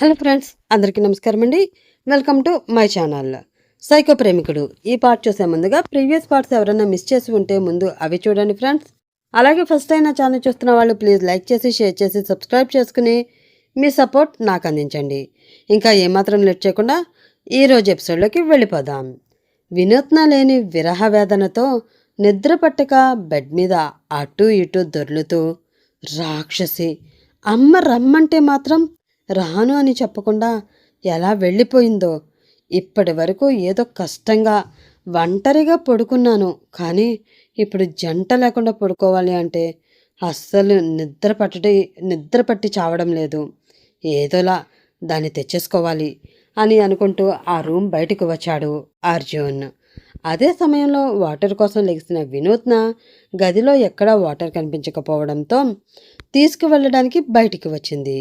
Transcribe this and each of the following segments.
Hello friends అందరికీ నమస్కారం అండి. Welcome to my channel. Psycho ప్రేమికుడు ఈ పార్ట్ చూసే ముందుగా ప్రీవియస్ పార్ట్స్ ఎవరైనా మిస్ చేసి ఉంటే ముందు అవి చూడండి ఫ్రెండ్స్. అలాగే ఫస్ట్ అయినా ఛానల్ చూస్తున్న వాళ్ళు ప్లీజ్ లైక్ చేసి షేర్ చేసి సబ్స్క్రైబ్ చేసుకుని మీ సపోర్ట్ నాకు అందించండి. ఇంకా ఏమాత్రం లేట్ చేయకుండా ఈరోజు ఎపిసోడ్లోకి వెళ్ళిపోదాం. వినూత్న లేని విరహ వేదనతో నిద్ర పట్టక బెడ్ మీద అటు ఇటు దొర్లుతూ రాక్షసి అమ్మ రమ్మంటే మాత్రం రాను అని చెప్పకుండా ఎలా వెళ్ళిపోయిందో ఇప్పటి వరకు ఏదో కష్టంగా ఒంటరిగా పడుకున్నాను. కానీ ఇప్పుడు జంట లేకుండా పడుకోవాలి అంటే అస్సలు నిద్ర పట్టడి నిద్ర పట్టి చావడం లేదు. ఏదోలా దాన్ని తెచ్చేసుకోవాలి అని అనుకుంటూ ఆ రూమ్ బయటకు వచ్చాడు అర్జున్. అదే సమయంలో వాటర్ కోసం లెగిసిన వినూత్న గదిలో ఎక్కడా వాటర్ కనిపించకపోవడంతో తీసుకువెళ్ళడానికి బయటికి వచ్చింది.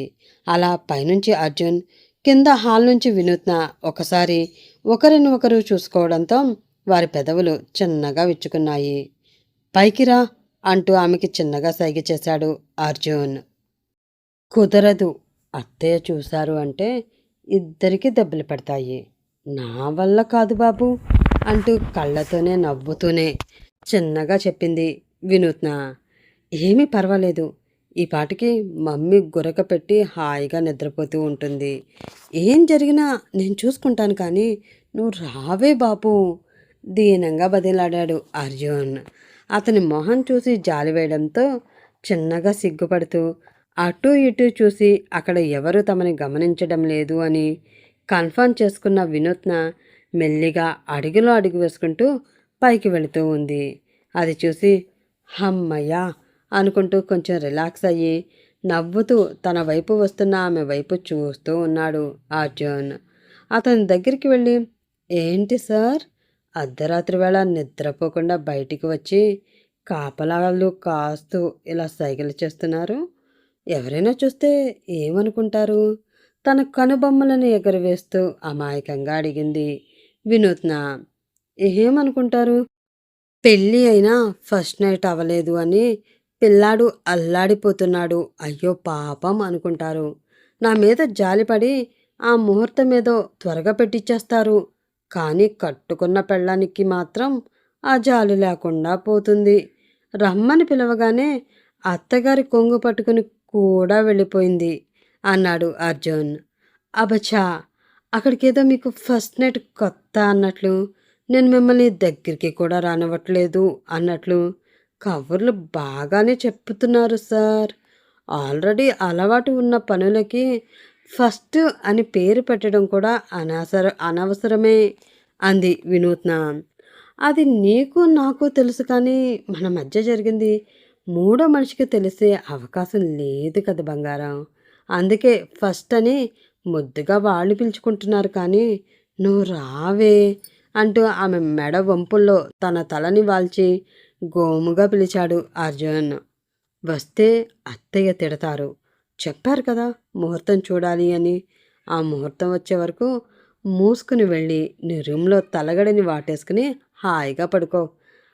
అలా పైనుంచి అర్జున్ కింద హాల్ నుంచి వినూత్న ఒకసారి ఒకరిని ఒకరు చూసుకోవడంతో వారి పెదవులు చిన్నగా విచ్చుకున్నాయి. పైకిరా అంటూ ఆమెకి చిన్నగా సైగ చేశాడు అర్జున్. కుదరదు అత్తయ్య చూశారు అంటే ఇద్దరికి దెబ్బలు పడతాయి. నా వల్ల కాదు బాబు అంటూ కళ్ళతోనే నవ్వుతూనే చిన్నగా చెప్పింది వినూత్న. ఏమీ పర్వాలేదు ఈ పాటికి మమ్మీ గురక పెట్టి హాయిగా నిద్రపోతూ ఉంటుంది. ఏం జరిగినా నేను చూసుకుంటాను కానీ నువ్వు రావే బాబు దీనంగా బదిలాడాడు అర్జున్. అతని మొహం చూసి జాలి వేయడంతో చిన్నగా సిగ్గుపడుతూ అటు ఇటు చూసి అక్కడ ఎవరు తమని గమనించడం లేదు అని కన్ఫర్మ్ చేసుకున్న వినూత్న మెల్లిగా అడుగులో అడుగు వేసుకుంటూ పైకి వెళుతూ ఉంది. అది చూసి హమ్మయ్యా అనుకుంటూ కొంచెం రిలాక్స్ అయ్యి నవ్వుతూ తన వైపు వస్తున్న ఆమె వైపు చూస్తూ ఉన్నాడు అర్జున్. అతని దగ్గరికి వెళ్ళి ఏంటి సార్? అర్ధరాత్రి వేళ నిద్రపోకుండా బయటికి వచ్చి కాపలాలు కాస్తూ ఇలా సైకిల్ చేస్తున్నారు? ఎవరైనా చూస్తే ఏమనుకుంటారు? తన కనుబొమ్మలను ఎగరవేస్తూ అమాయకంగా అడిగింది వినూత్న. ఏమనుకుంటారు? పెళ్ళి అయినా ఫస్ట్ నైట్ అవ్వలేదు అని పిల్లాడు అల్లాడిపోతున్నాడు. అయ్యో పాపం అనుకుంటారు. నా మీద జాలిపడి ఆ ముహూర్తం ఏదో త్వరగా పెట్టిచ్చేస్తారు. కానీ కట్టుకున్న పెళ్ళానికి మాత్రం ఆ జాలి లేకుండా పోతుంది. రమ్మని పిలవగానే అత్తగారి కొంగు పట్టుకుని కూడా వెళ్ళిపోయింది అన్నాడు అర్జున్. అబచా అక్కడికేదో మీకు ఫస్ట్ నైట్ కొత్త అన్నట్లు. నేను మిమ్మల్ని దగ్గరికి కూడా రానివ్వట్లేదు అన్నట్లు. కవర్లు బాగానే చెప్పుతున్నారు సార్. ఆల్రెడీ అలవాటు ఉన్న పనులకి ఫస్ట్ అని పేరు పెట్టడం కూడా అనవసర అనవసరమే అంది వినూత్న. అది నీకు నాకు తెలుసు కానీ మన మధ్య జరిగింది. మూడో మనిషికి తెలిసే అవకాశం లేదు కదా బంగారం. అందుకే ఫస్ట్ అని ముద్దుగా వాళ్ళు పిలుచుకుంటున్నారు కానీ నువ్వు రావే అంటూ ఆమె మెడ వంపుల్లో తన తలని వాల్చి గోముగా పిలిచాడు అర్జున్ వస్తే అత్తయ్య తిడతారు. చెప్పారు కదా ముహూర్తం చూడాలి అని. ఆ ముహూర్తం వచ్చే వరకు మూసుకుని వెళ్ళి నీ రూమ్లో తలగడని వాటేసుకుని హాయిగా పడుకో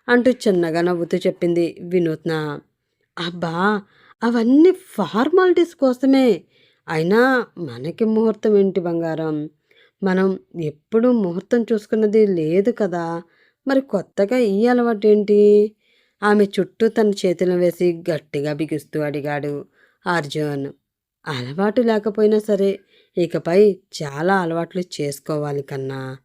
అంటూ చిన్నగా నవ్వుతూ చెప్పింది వినూత్న. అబ్బా అవన్నీ ఫార్మాలిటీస్ కోసమే. అయినా మనకి ముహూర్తం ఏంటి బంగారం? మనం ఎప్పుడూ ముహూర్తం చూసుకున్నది లేదు కదా. మరి కొత్తగా ఈ అలవాటు ఏంటి ఆమె చుట్టూ తన చేతులను వేసి గట్టిగా బిగుస్తూ అడిగాడు అర్జున్. అలవాటు లేకపోయినా సరే ఇకపై చాలా అలవాట్లు చేసుకోవాలి కన్నా.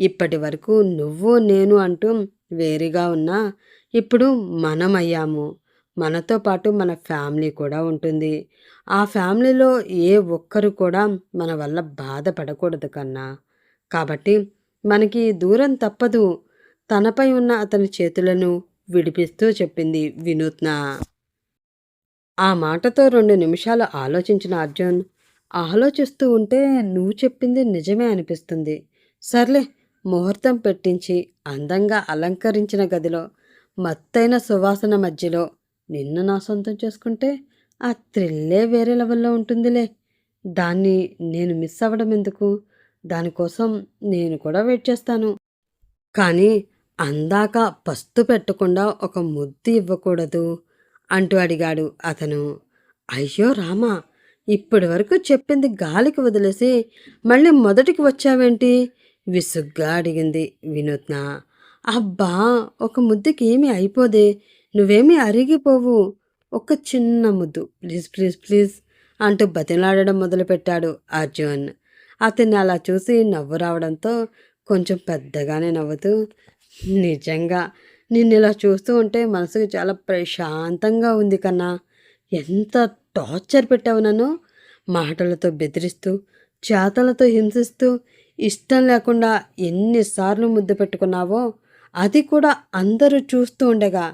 ఇప్పటి వరకు నువ్వు నేను అంటూ వేరుగా ఉన్నా ఇప్పుడు మనమయ్యాము. మనతో పాటు మన ఫ్యామిలీ కూడా ఉంటుంది. ఆ ఫ్యామిలీలో ఏ ఒక్కరు కూడా మన వల్ల బాధపడకూడదు కన్నా. కాబట్టి మనకి దూరం తప్పదు. తనపై ఉన్న అతని చేతులను విడిపిస్తూ చెప్పింది వినూత్న. ఆ మాటతో రెండు నిమిషాలు ఆలోచించిన అర్జున్ ఆలోచిస్తూ ఉంటే నువ్వు చెప్పింది నిజమే అనిపిస్తుంది. సర్లే ముహూర్తం పెట్టించి అందంగా అలంకరించిన గదిలో మత్తైన సువాసన మధ్యలో నిన్ను నా సొంతం చేసుకుంటే ఆ థ్రిల్లే వేరే లెవెల్లో ఉంటుందిలే. దాన్ని నేను మిస్ అవ్వడం ఎందుకు? దానికోసం నేను కూడా వెయిట్ చేస్తాను. కానీ అందాక పస్తు పెట్టకుండా ఒక ముద్దు ఇవ్వకూడదు అంటూ అడిగాడు అతను. అయ్యో రామా ఇప్పటి వరకు చెప్పింది గాలికి వదిలేసి మళ్ళీ మొదటికి వచ్చావేంటి? విసుగ్గా అడిగింది వినూత్న. అబ్బా ఒక ముద్దుకి ఏమీ అయిపోదే నువ్వేమీ అరిగిపోవు. ఒక చిన్న ముద్దు ప్లీజ్ ప్లీజ్ ప్లీజ్ అంటూ బతిలాడడం మొదలుపెట్టాడు అర్జున్. అతన్ని అలా చూసి నవ్వు రావడంతో కొంచెం పెద్దగానే నవ్వుతూ నిజంగా నిన్ను ఇలా చూస్తూ ఉంటే మనసుకు చాలా ప్రశాంతంగా ఉంది కన్నా. ఎంత టార్చర్ పెట్టావు నన్ను. మాటలతో బెదిరిస్తూ చేతలతో హింసిస్తూ ఇష్టం లేకుండా ఎన్నిసార్లు ముద్దు పెట్టుకున్నావో అది కూడా అందరూ చూస్తూ ఉండగా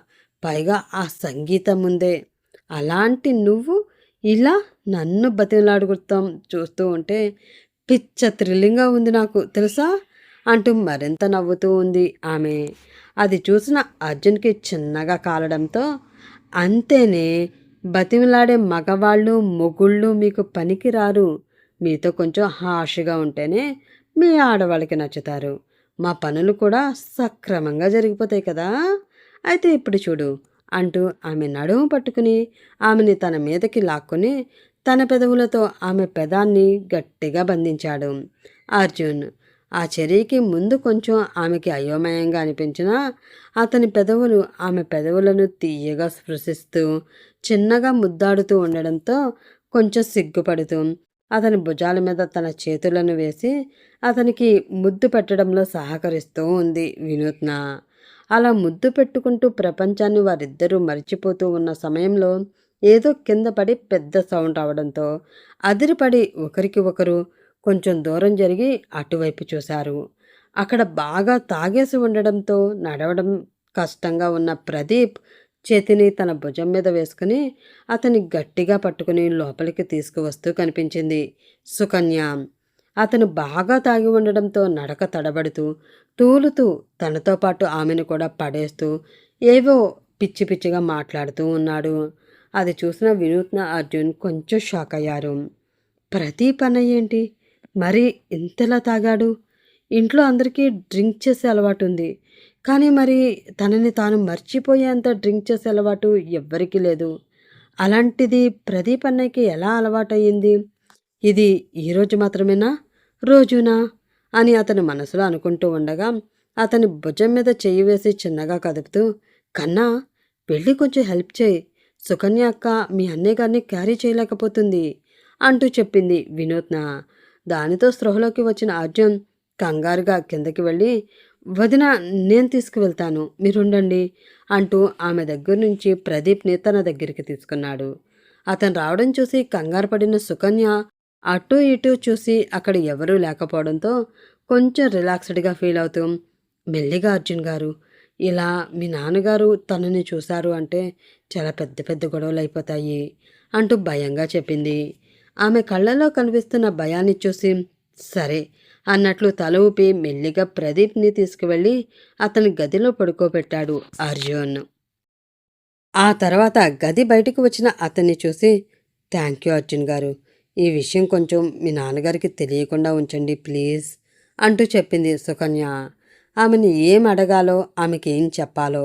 పైగా ఆ సంగీతం ముందే అలాంటి నువ్వు ఇలా నన్ను బతిలాడుగుతాం చూస్తూ ఉంటే పిచ్చ థ్రిల్లింగ్గా ఉంది నాకు తెలుసా? అంటూ మరింత నవ్వుతూ ఉంది ఆమె. అది చూసిన అర్జున్కి చిన్నగా కాలడంతో అంతేనే బతిమలాడే మగవాళ్ళు మొగుళ్ళు మీకు పనికి రారు మీతో కొంచెం హాష్గా ఉంటేనే మీ ఆడవాళ్ళకి నచ్చుతారు. మా పనులు కూడా సక్రమంగా జరిగిపోతాయి కదా. అయితే ఇప్పుడు చూడు అంటూ ఆమె నడుము పట్టుకుని ఆమెని తన మీదకి లాక్కొని తన పెదవులతో ఆమె పెదాన్ని గట్టిగా బంధించాడు. అర్జున్ ఆ చర్యకి ముందు కొంచెం ఆమెకి అయోమయంగా అనిపించినా అతని పెదవులు ఆమె పెదవులను తీయగా స్పృశిస్తూ చిన్నగా ముద్దాడుతూ ఉండడంతో కొంచెం సిగ్గుపడుతూ అతని భుజాల మీద తన చేతులను వేసి అతనికి ముద్దు పెట్టడంలో సహకరిస్తూ ఉంది వినూత్న. అలా ముద్దు పెట్టుకుంటూ ప్రపంచాన్ని వారిద్దరూ మర్చిపోతూ ఉన్న సమయంలో ఏదో కింద పడి పెద్ద సౌండ్ అవడంతో అదిరిపడి ఒకరికి ఒకరు కొంచెం దూరం జరిగి అటువైపు చూశారు. అక్కడ బాగా తాగేసి ఉండడంతో నడవడం కష్టంగా ఉన్న ప్రదీప్ చేతిని తన భుజం మీద వేసుకుని అతని గట్టిగా పట్టుకుని లోపలికి తీసుకువస్తూ కనిపించింది. సుకన్య! అతను బాగా తాగి ఉండడంతో నడక తడబడుతూ తూలుతూ తనతో పాటు ఆమెను కూడా పడేస్తూ ఏవో పిచ్చి పిచ్చిగా మాట్లాడుతూ ఉన్నాడు. అది చూసిన వినూత్న అర్జున్ కొంచెం షాక్ అయ్యారు ప్రదీప్ పని ఏంటి? మరి ఇంతలా తాగాడు? ఇంట్లో అందరికీ డ్రింక్ చేసే అలవాటు ఉంది కానీ మరి తనని తాను మర్చిపోయేంత డ్రింక్ చేసే అలవాటు ఎవ్వరికీ లేదు. అలాంటిది ప్రదీప్ అన్నయ్యకి ఎలా అలవాటయ్యింది? ఇది ఈరోజు మాత్రమేనా? రోజునా? అని అతని మనసులో అనుకుంటూ ఉండగా అతని భుజం మీద చెయ్యి వేసి చిన్నగా కదుపుతూ కన్నా వెళ్ళి కొంచెం హెల్ప్ చేయి. సుకన్య అక్క మీ అన్నయ్య గారిని క్యారీ చేయలేకపోతుంది అంటూ చెప్పింది వినూత్న. దానితో స్పృహలోకి వచ్చిన అర్జున్ కంగారుగా కిందకి వెళ్ళి వదిన నేను తీసుకువెళ్తాను. మీరుండండి అంటూ ఆమె దగ్గర నుంచి ప్రదీప్ని తన దగ్గరికి తీసుకున్నాడు. అతను రావడం చూసి కంగారు పడిన సుకన్య అటు ఇటు చూసి అక్కడ ఎవరూ లేకపోవడంతో కొంచెం రిలాక్స్డ్గా ఫీల్ అవుతూ మెల్లిగా అర్జున్ గారు ఇలా మీ నాన్నగారు తనని చూశారు అంటే చాలా పెద్ద పెద్ద గొడవలు అయిపోతాయి అంటూ భయంగా చెప్పింది. ఆమె కళ్ళలో కనిపిస్తున్న భయాన్ని చూసి సరే అన్నట్లు తల ఊపి మెల్లిగా ప్రదీప్ని తీసుకువెళ్ళి అతని గదిలో పడుకోబెట్టాడు అర్జున్. ఆ తర్వాత గది బయటకు వచ్చిన అతన్ని చూసి థ్యాంక్ యూ అర్జున్ గారు. ఈ విషయం కొంచెం మీ నాన్నగారికి తెలియకుండా ఉంచండి ప్లీజ్ అంటూ చెప్పింది సుకన్య. ఆమెను ఏం అడగాలో ఆమెకి ఏం చెప్పాలో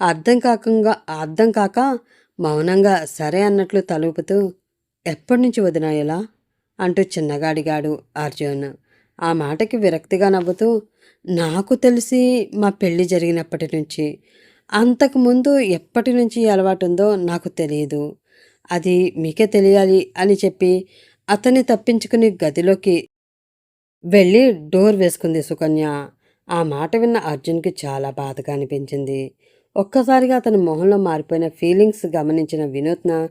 అర్థం కాకుండా అర్థం కాక మౌనంగా సరే అన్నట్లు తలుపుతూ ఎప్పటి నుంచి వదినా అంటూ చిన్నగా అడిగాడు అర్జున్. ఆ మాటకి విరక్తిగా నవ్వుతూ నాకు తెలిసి మా పెళ్ళి జరిగినప్పటి నుంచి. అంతకుముందు ఎప్పటి నుంచి అలవాటు ఉందో నాకు తెలియదు. అది మీకే తెలియాలి అని చెప్పి అతన్ని తప్పించుకుని గదిలోకి వెళ్ళి డోర్ వేసుకుంది సుకన్య. ఆ మాట విన్న అర్జున్కి చాలా బాధగా అనిపించింది. ఒక్కసారిగా అతని మొహంలో మారిపోయిన ఫీలింగ్స్ గమనించిన వినూత్న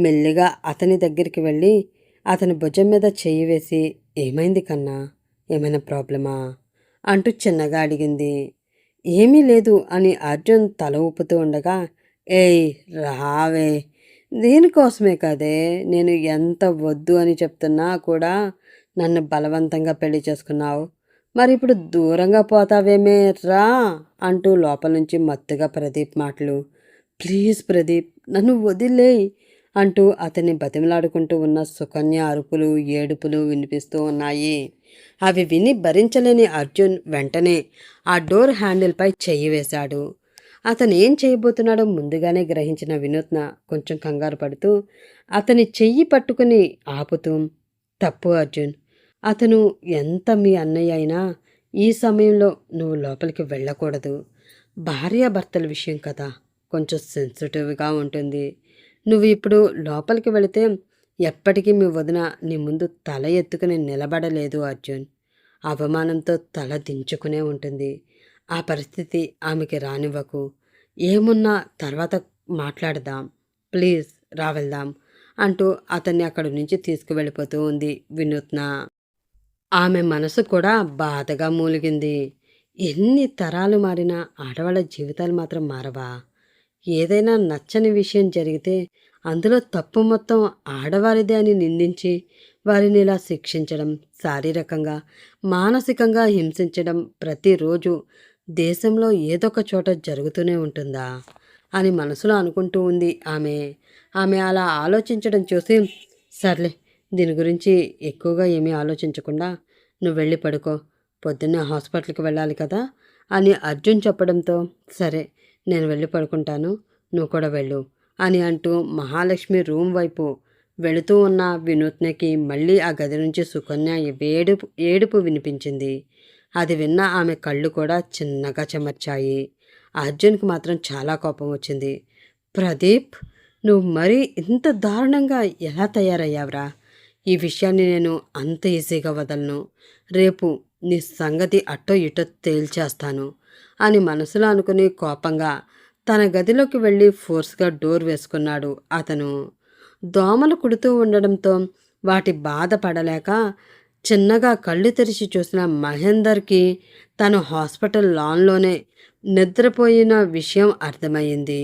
మెల్లిగా అతని దగ్గరికి వెళ్ళి అతని భుజం మీద చెయ్యి వేసి ఏమైంది కన్నా? ఏమైనా ప్రాబ్లమా? అంటూ చిన్నగా అడిగింది. ఏమీ లేదు అని అర్జున్ తల ఊపుతూ ఉండగా ఏయ్ రావే దీనికోసమే కదే నేను ఎంత వద్దు అని చెప్తున్నా కూడా నన్ను బలవంతంగా పెళ్ళి చేసుకున్నావు. మరి ఇప్పుడు దూరంగా పోతావేమే రా అంటూ లోపల నుంచి మత్తుగా ప్రదీప్ మాటలు. ప్లీజ్ ప్రదీప్ నన్ను వదిలేయి అంటూ అతన్ని బతిమలాడుకుంటూ ఉన్న సుకన్య అరుపులు ఏడుపులు వినిపిస్తూ ఉన్నాయి. అవి విని భరించలేని అర్జున్ వెంటనే ఆ డోర్ హ్యాండిల్పై చెయ్యి వేశాడు. అతను ఏం చేయబోతున్నాడో ముందుగానే గ్రహించిన వినూత్న కొంచెం కంగారు పడుతూ అతని చెయ్యి పట్టుకుని ఆపుతూ తప్పు అర్జున్. అతను ఎంత మీ అన్నయ్య అయినా ఈ సమయంలో నువ్వు లోపలికి వెళ్ళకూడదు. భార్యాభర్తల విషయం కదా కొంచెం సెన్సిటివ్గా ఉంటుంది. నువ్వు ఇప్పుడు లోపలికి వెళితే ఎప్పటికీ మీ వదిన నీ ముందు తల ఎత్తుకుని నిలబడలేదు అర్జున్. అవమానంతో తల దించుకునే ఉంటుంది. ఆ పరిస్థితి ఆమెకి రానివ్వకు. ఏమున్నా తర్వాత మాట్లాడదాం. ప్లీజ్ రావెళ్దాం అంటూ అతన్ని అక్కడి నుంచి తీసుకువెళ్ళిపోతూ ఉంది వినూత్న. ఆమె మనసు కూడా బాధగా మూలిగింది. ఎన్ని తరాలు మారినా ఆడవాళ్ళ జీవితాలు మాత్రం మారవా? ఏదైనా నచ్చని విషయం జరిగితే అందులో తప్పు మొత్తం ఆడవారిదే అని నిందించి వారిని ఇలా శిక్షించడం శారీరకంగా మానసికంగా హింసించడం ప్రతిరోజు దేశంలో ఏదొక చోట జరుగుతూనే ఉంటుందా అని మనసులో అనుకుంటూ ఉంది ఆమె. ఆమె అలా ఆలోచించడం చూసి సర్లే దీని గురించి ఎక్కువగా ఏమీ ఆలోచించకుండా నువ్వు వెళ్ళి పడుకో పొద్దున్నే హాస్పిటల్కి వెళ్ళాలి కదా అని అర్జున్ చెప్పడంతో సరే నేను వెళ్ళి పడుకుంటాను. నువ్వు కూడా వెళ్ళు అని అంటూ మహాలక్ష్మి రూమ్ వైపు వెళుతూ ఉన్న వినూత్నకి మళ్ళీ ఆ గది నుంచి సుకన్య ఏడుపు ఏడుపు వినిపించింది. అది విన్న ఆమె కళ్ళు కూడా చిన్నగా చెమర్చాయి. అర్జున్కి మాత్రం చాలా కోపం వచ్చింది. ప్రదీప్ నువ్వు మరీ ఇంత దారుణంగా ఎలా తయారయ్యావురా? ఈ విషయాన్ని నేను అంత ఈజీగా వదలను. రేపు నీ సంగతి అట్టో ఇటో తేల్చేస్తాను. అని మనసులో అనుకుని కోపంగా తన గదిలోకి వెళ్ళి ఫోర్స్గా డోర్ వేసుకున్నాడు. అతను దోమలు కుడుతూ ఉండడంతో వాటి బాధ పడలేక చిన్నగా కళ్ళు తెరిచి చూసిన మహేందర్కి తను హాస్పిటల్ లాన్లోనే నిద్రపోయిన విషయం అర్థమైంది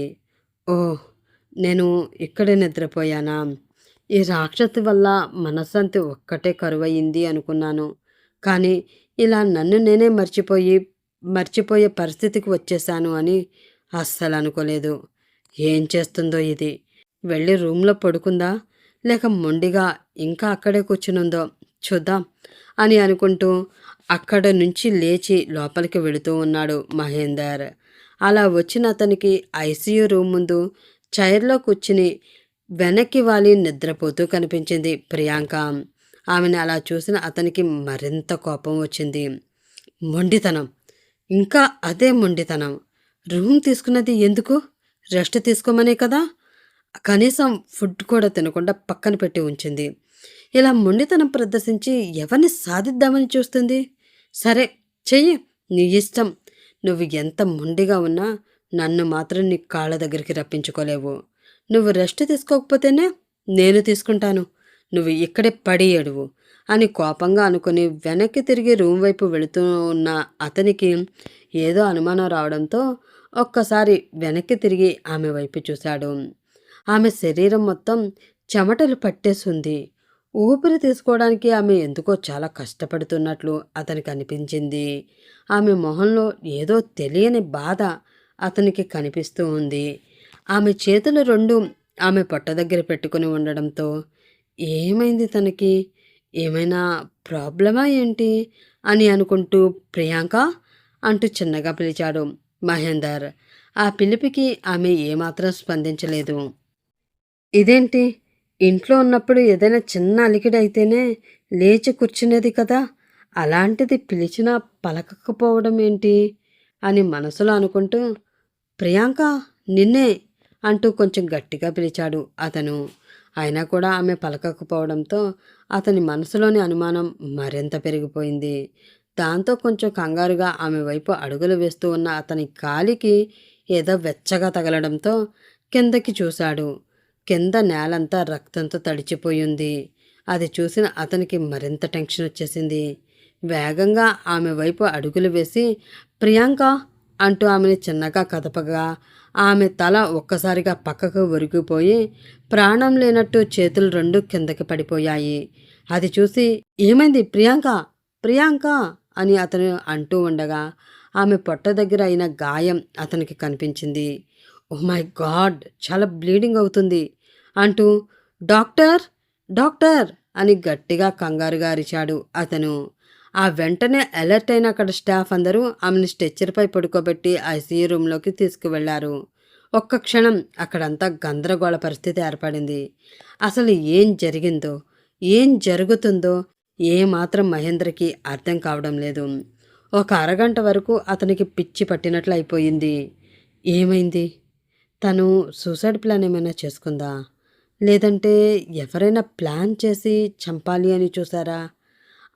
ఓ నేను ఇక్కడే నిద్రపోయానా? ఈ రాక్షసి వల్ల మనశ్శాంతి ఒక్కటే కరువయింది అనుకున్నాను. కానీ ఇలా నన్ను నేనే మర్చిపోయి మర్చిపోయే పరిస్థితికి వచ్చేసాను అని అస్సలు అనుకోలేదు ఏం చేస్తుందో ఇది? వెళ్ళి రూమ్లో పడుకుందా? లేక మొండిగా ఇంకా అక్కడే కూర్చునుందో చూద్దాం అని అనుకుంటూ అక్కడ నుంచి లేచి లోపలికి వెళుతూ ఉన్నాడు మహేందర్. అలా వచ్చిన అతనికి ఐసీయూ రూమ్ ముందు చైర్లో కూర్చుని వెనక్కి వాలి నిద్రపోతూ కనిపించింది ప్రియాంక. ఆమెను అలా చూసిన అతనికి మరింత కోపం వచ్చింది. మొండితనం! ఇంకా అదే మొండితనం. రూమ్ తీసుకున్నది ఎందుకు? రెస్ట్ తీసుకోమనే కదా? కనీసం ఫుడ్ కూడా తినకుండా పక్కన పెట్టి ఉంచింది. ఇలా మొండితనం ప్రదర్శించి ఎవరిని సాధిద్దామని చూస్తుంది? సరే చెయ్యి. నీ ఇష్టం. నువ్వు ఎంత మొండిగా ఉన్నా నన్ను మాత్రం నీ కాళ్ళ దగ్గరికి రప్పించుకోలేవు. నువ్వు రెస్ట్ తీసుకోకపోతేనే నేను తీసుకుంటాను. నువ్వు ఇక్కడే పడి ఏడువు. అని కోపంగా అనుకుని వెనక్కి తిరిగి రూమ్ వైపు వెళుతూ ఉన్న అతనికి ఏదో అనుమానం రావడంతో ఒక్కసారి వెనక్కి తిరిగి ఆమె వైపు చూశాడు. ఆమె శరీరం మొత్తం చెమటలు పట్టేసింది. ఊపిరి తీసుకోవడానికి ఆమె ఎందుకో చాలా కష్టపడుతున్నట్లు అతనికి అనిపించింది. ఆమె మొహంలో ఏదో తెలియని బాధ అతనికి కనిపిస్తూ ఉంది. ఆమె చేతులు రెండు ఆమె పొట్ట దగ్గర పెట్టుకుని ఉండడంతో ఏమైంది తనకి? ఏమైనా ప్రాబ్లమా ఏంటి? అని అనుకుంటూ ప్రియాంక అంటూ చిన్నగా పిలిచాడు మహేందర్. ఆ పిలిపికి ఆమె ఏమాత్రం స్పందించలేదు. ఇదేంటి? ఇంట్లో ఉన్నప్పుడు ఏదైనా చిన్న అలికిడైతేనే అయితేనే లేచి కూర్చునేది కదా? అలాంటిది పిలిచినా పలకకపోవడం ఏంటి? అని మనసులో అనుకుంటూ ప్రియాంక నిన్నే అంటూ కొంచెం గట్టిగా పిలిచాడు అతను. అయినా కూడా ఆమె పలకకపోవడంతో అతని మనసులోని అనుమానం మరింత పెరిగిపోయింది. దాంతో కొంచెం కంగారుగా ఆమె వైపు అడుగులు వేస్తూ ఉన్న అతని కాలికి ఏదో వెచ్చగా తగలడంతో కిందకి చూశాడు. కింద నేలంతా రక్తంతో తడిచిపోయింది. అది చూసిన అతనికి మరింత టెన్షన్ వచ్చేసింది. వేగంగా ఆమె వైపు అడుగులు వేసి ప్రియాంక అంటూ ఆమెని చిన్నగా కదపగా ఆమె తల ఒక్కసారిగా పక్కకు ఒరిగిపోయి ప్రాణం లేనట్టు చేతులు రెండు కిందకి పడిపోయాయి. అది చూసి ఏమైంది ప్రియాంక? ప్రియాంక? అని అతను అంటూ ఉండగా ఆమె పొట్ట దగ్గర అయిన గాయం అతనికి కనిపించింది. Oh my god! చాలా బ్లీడింగ్ అవుతుంది అంటూ డాక్టర్! డాక్టర్! అని గట్టిగా కంగారుగా అరిచాడు అతను. ఆ వెంటనే అలర్ట్ అయిన అక్కడ స్టాఫ్ అందరూ ఆమెను స్ట్రెచ్చర్పై పడుకోబెట్టి ఐసీయూ రూమ్లోకి తీసుకువెళ్ళారు. ఒక్క క్షణం అక్కడంతా గందరగోళ పరిస్థితి ఏర్పడింది. అసలు ఏం జరిగిందో ఏం జరుగుతుందో ఏమాత్రం మహేంద్రకి అర్థం కావడం లేదు. ఒక అరగంట వరకు అతనికి పిచ్చి పట్టినట్లు అయిపోయింది. ఏమైంది? తను సూసైడ్ ప్లాన్ ఏమైనా చేసుకుందా? లేదంటే ఎవరైనా ప్లాన్ చేసి చంపాలి అని చూసారా?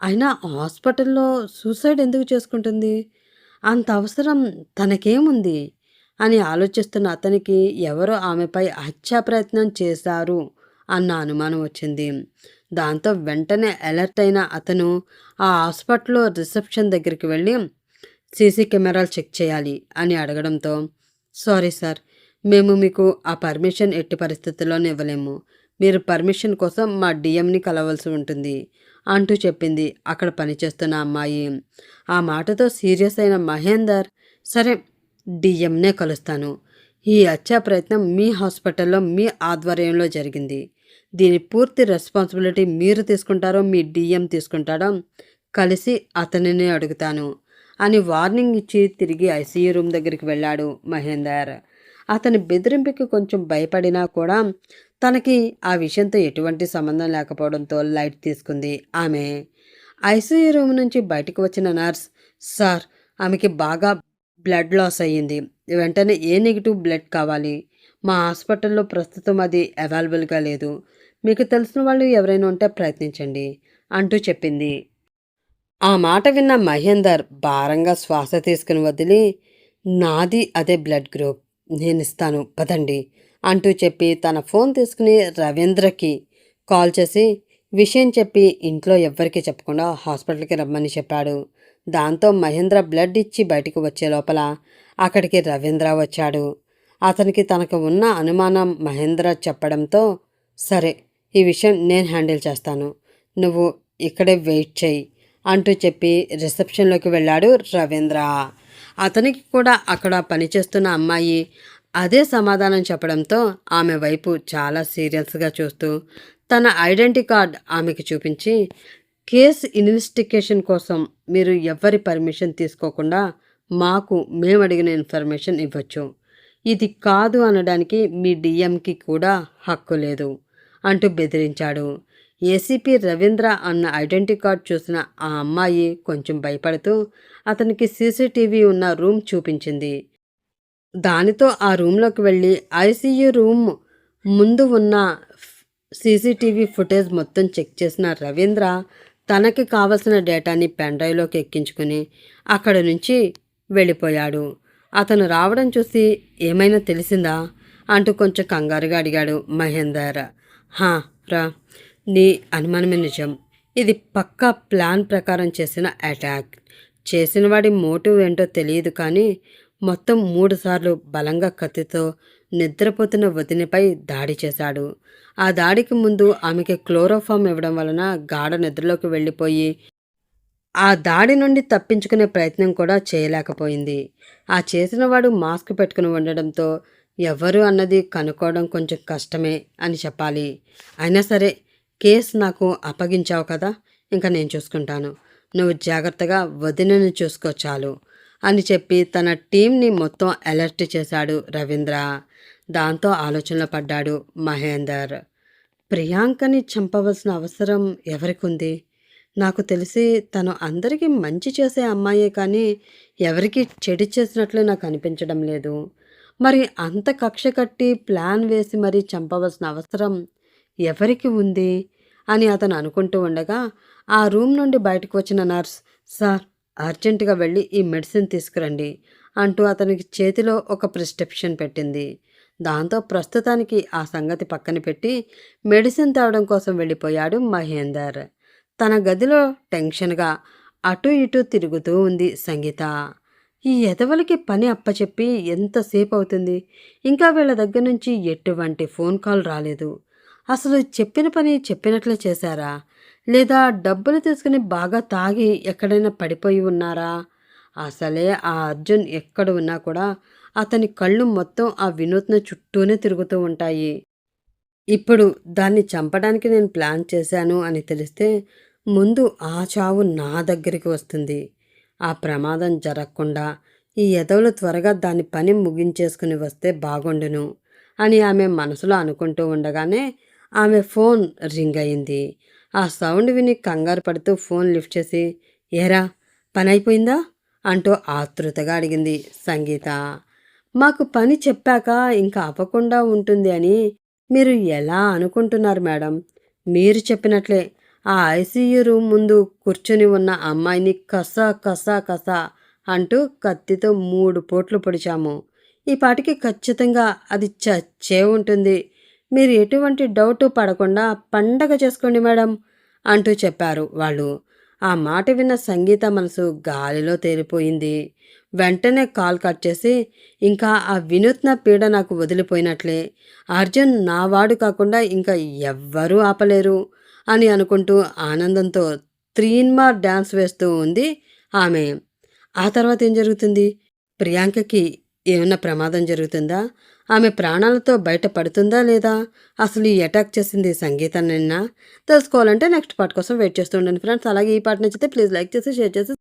అయినా హాస్పిటల్లో సూసైడ్ ఎందుకు చేసుకుంటుంది? అంత అవసరం తనకేముంది? అని ఆలోచిస్తున్న అతనికి ఎవరో ఆమెపై హత్యా ప్రయత్నం చేశారు అన్న అనుమానం వచ్చింది. దాంతో వెంటనే అలర్ట్ అయిన అతను ఆ హాస్పిటల్లో రిసెప్షన్ దగ్గరికి వెళ్ళి సీసీ కెమెరాలు చెక్ చేయాలి అని అడగడంతో సారీ సార్ మేము మీకు ఆ పర్మిషన్ ఎట్టి పరిస్థితుల్లోనే ఇవ్వలేము. మీరు పర్మిషన్ కోసం మా డిఎంని కలవాల్సి ఉంటుంది. అంటూ చెప్పింది. అక్కడ పనిచేస్తున్న అమ్మాయి. ఆ మాటతో సీరియస్ అయిన మహేందర్ సరే డిఎంనే కలుస్తాను. ఈ హత్యా ప్రయత్నం మీ హాస్పిటల్లో మీ ఆధ్వర్యంలో జరిగింది. దీని పూర్తి రెస్పాన్సిబిలిటీ మీరు తీసుకుంటారో మీ డిఎం తీసుకుంటారో కలిసి అతనిని అడుగుతాను అని వార్నింగ్ ఇచ్చి తిరిగి ఐసీయూ రూమ్ దగ్గరికి వెళ్ళాడు మహేందర్. అతని బెదిరింపుకి కొంచెం భయపడినా కూడా తనకి ఆ విషయంతో ఎటువంటి సంబంధం లేకపోవడంతో లైట్ తీసుకుంది. ఆమె ఐసీయూ రూమ్ నుంచి బయటకు వచ్చిన నర్స్ సార్ ఆమెకి బాగా బ్లడ్ లాస్ అయ్యింది. వెంటనే ఏ నెగిటివ్ బ్లడ్ కావాలి? మా హాస్పిటల్లో ప్రస్తుతం అది అవైలబుల్గా లేదు. మీకు తెలిసిన వాళ్ళు ఎవరైనా ఉంటే ప్రయత్నించండి అంటూ చెప్పింది. ఆ మాట విన్న మహేందర్ భారంగా శ్వాస తీసుకుని వదిలి నాది అదే బ్లడ్ గ్రూప్. నేను ఇస్తాను. పదండి. అంటూ చెప్పి తన ఫోన్ తీసుకుని రవీంద్రకి కాల్ చేసి విషయం చెప్పి ఇంట్లో ఎవ్వరికీ చెప్పకుండా హాస్పిటల్కి రమ్మని చెప్పాడు. దాంతో మహేంద్ర బ్లడ్ ఇచ్చి బయటకు వచ్చే లోపల అక్కడికి రవీంద్ర వచ్చాడు. అతనికి తనకు ఉన్న అనుమానం మహేంద్ర చెప్పడంతో సరే ఈ విషయం నేను హ్యాండిల్ చేస్తాను. నువ్వు ఇక్కడే వెయిట్ చేయి అంటూ చెప్పి రిసెప్షన్లోకి వెళ్ళాడు రవీంద్ర. అతనికి కూడా అక్కడ పనిచేస్తున్న అమ్మాయి అదే సమాధానం చెప్పడంతో ఆమె వైపు చాలా సీరియస్గా చూస్తూ తన ఐడెంటిటీ కార్డ్ ఆమెకి చూపించి కేసు ఇన్వెస్టిగేషన్ కోసం మీరు ఎవరి పర్మిషన్ తీసుకోకుండా మాకు మేము అడిగిన ఇన్ఫర్మేషన్ ఇవ్వచ్చు. ఇది కాదు అనడానికి మీ డిఎంకి కూడా హక్కు లేదు అంటూ బెదిరించాడు. ఏసీపీ రవీంద్ర అన్న ఐడెంటిటీ కార్డ్ చూసిన ఆ అమ్మాయి కొంచెం భయపడుతూ అతనికి సీసీటీవీ ఉన్న రూమ్ చూపించింది. దానితో ఆ రూమ్లోకి వెళ్ళి ఐసీయూ రూమ్ ముందు ఉన్న సీసీటీవీ ఫుటేజ్ మొత్తం చెక్ చేసిన రవీంద్ర తనకి కావలసిన డేటాని పెన్ డ్రైవ్లోకి ఎక్కించుకుని అక్కడ నుంచి వెళ్ళిపోయాడు. అతను రావడం చూసి ఏమైనా తెలిసిందా అంటూ కొంచెం కంగారుగా అడిగాడు మహేందర్. హా రా నీ అనుమానమే నిజం. ఇది పక్కా ప్లాన్ ప్రకారం చేసిన అటాక్. చేసిన వాడి మోటివ్ ఏంటో తెలియదు కానీ మొత్తం మూడుసార్లు బలంగా కత్తితో నిద్రపోతున్న వదినపై దాడి చేశాడు. ఆ దాడికి ముందు ఆమెకి క్లోరోఫామ్ ఇవ్వడం వలన గాఢ నిద్రలోకి వెళ్ళిపోయి ఆ దాడి నుండి తప్పించుకునే ప్రయత్నం కూడా చేయలేకపోయింది. ఆ చేసినవాడు మాస్క్ పెట్టుకుని ఉండడంతో ఎవరు అన్నది కనుక్కోవడం కొంచెం కష్టమే అని చెప్పాలి. అయినా సరే కేసు నాకు అప్పగించావు కదా ఇంకా నేను చూసుకుంటాను. నువ్వు జాగ్రత్తగా వదినని చూసుకో చాలు. అని చెప్పి తన టీంని మొత్తం అలర్ట్ చేశాడు రవీంద్ర. దాంతో ఆలోచనలో పడ్డాడు మహేందర్. ప్రియాంకని చంపవలసిన అవసరం ఎవరికి ఉంది నాకు తెలిసి తను అందరికీ మంచి చేసే అమ్మాయే కానీ ఎవరికి చెడు చేసినట్లు నాకు అనిపించడం లేదు. మరి అంత కక్ష కట్టి ప్లాన్ వేసి మరీ చంపవలసిన అవసరం ఎవరికి ఉంది? అని అతను అనుకుంటూ ఉండగా ఆ రూమ్ నుండి బయటకు వచ్చిన నర్స్ సార్ అర్జెంటుగా వెళ్ళి ఈ మెడిసిన్ తీసుకురండి అంటూ అతనికి చేతిలో ఒక ప్రిస్క్రిప్షన్ పెట్టింది. దాంతో ప్రస్తుతానికి ఆ సంగతి పక్కన పెట్టి మెడిసిన్ తేవడం కోసం వెళ్ళిపోయాడు మహేందర్. తన గదిలో టెన్షన్గా అటు ఇటు తిరుగుతూ ఉంది సంగీత. ఈ ఎదవలకి పని అప్పచెప్పి ఎంతసేపు అవుతుంది? ఇంకా వీళ్ళ దగ్గర నుంచి ఎటువంటి ఫోన్ కాల్ రాలేదు. అసలు చెప్పిన పని చెప్పినట్లే చేశారా? లేదా డబ్బులు తీసుకుని బాగా తాగి ఎక్కడైనా పడిపోయి ఉన్నారా? అసలే ఆ అర్జున్ ఎక్కడ ఉన్నా కూడా అతని కళ్ళు మొత్తం ఆ వినూత్న చుట్టూనే తిరుగుతూ ఉంటాయి. ఇప్పుడు దాన్ని చంపడానికి నేను ప్లాన్ చేశాను అని తెలిస్తే ముందు ఆ చావు నా దగ్గరికి వస్తుంది. ఆ ప్రమాదం జరగకుండా ఈ ఎదవులు త్వరగా దాని పని ముగించేసుకుని వస్తే బాగుండును అని ఆమె మనసులో అనుకుంటూ ఉండగానే ఆమె ఫోన్ రింగ్ అయింది. ఆ సౌండ్ విని కంగారు పడుతూ ఫోన్ లిఫ్ట్ చేసి ఏరా పని అయిపోయిందా అంటూ ఆతృతగా అడిగింది సంగీత. మాకు పని చెప్పాక ఇంకా అవ్వకుండా ఉంటుంది అని మీరు ఎలా అనుకుంటున్నారు మేడం? మీరు చెప్పినట్లే. ఆ ఐసీయూ రూమ్ ముందు కూర్చొని ఉన్న అమ్మాయిని కస కస కస అంటూ కత్తితో మూడు పోట్లు పొడిచాము. ఈ పాటికి ఖచ్చితంగా అది చచ్చే ఉంటుంది. మీరు ఎటువంటి డౌట్ పడకుండా పండగ చేసుకోండి మేడం అంటూ చెప్పారు వాళ్ళు. ఆ మాట విన్న సంగీత మనసు గాలిలో తేలిపోయింది. వెంటనే కాల్ కట్ చేసి ఇంకా ఆ వినూత్న పీడ నాకు వదిలిపోయినట్లే. అర్జున్ నావాడు కాకుండా ఇంకా ఎవ్వరూ ఆపలేరు అని అనుకుంటూ ఆనందంతో త్రీన్మార్ డ్యాన్స్ వేస్తూ ఉంది ఆమె. ఆ తర్వాత ఏం జరుగుతుంది? ప్రియాంకకి ఏమైనా ప్రమాదం జరుగుతుందా? ఆమె ప్రాణాలతో బయట పడుతుందా లేదా? అసలు ఈ అటాక్ చేసింది సంగీతం నిన్న తెలుసుకోవాలంటే నెక్స్ట్ పార్ట్ కోసం వెయిట్ చేస్తూ ఉండండి ఫ్రెండ్స్ అలాగే ఈ పార్ట్ నచ్చితే ప్లీజ్ లైక్ చేసి షేర్ చేసి